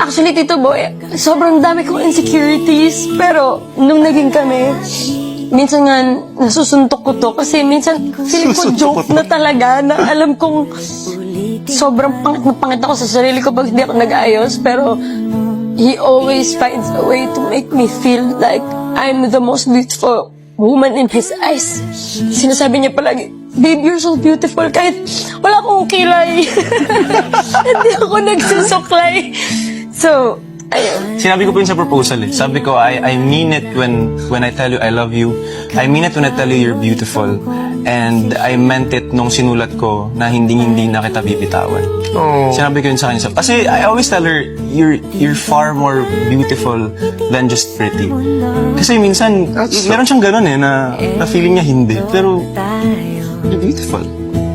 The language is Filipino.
Actually, Tito Boy, sobrang dami kong insecurities. Pero, nung naging kami, minsan nga nasusuntok ko to. Kasi minsan, feeling ko joke na talaga na alam kong sobrang pangit na pangit ako sa sarili ko pag hindi ako nag-ayos. Pero, he always finds a way to make me feel like I'm the most beautiful woman in his eyes. Sinasabi niya palagi, Babe, you're so beautiful. Kahit wala akong kilay. Hindi ako nagsusuklay. So, ayun. Sinabi ko po yun sa proposal eh. Sabi ko, I, I mean it when, when I tell you I love you. I mean it when I tell you you're beautiful. And I meant it nung sinulat ko na hindi-hindi na kita bibitawan. Oh. Sinabi ko yun sa kanya. Kasi I always tell her, you're, you're far more beautiful than just pretty. Kasi minsan, That's so- meron siyang ganun eh, na, na feeling niya hindi. Pero, it's fun.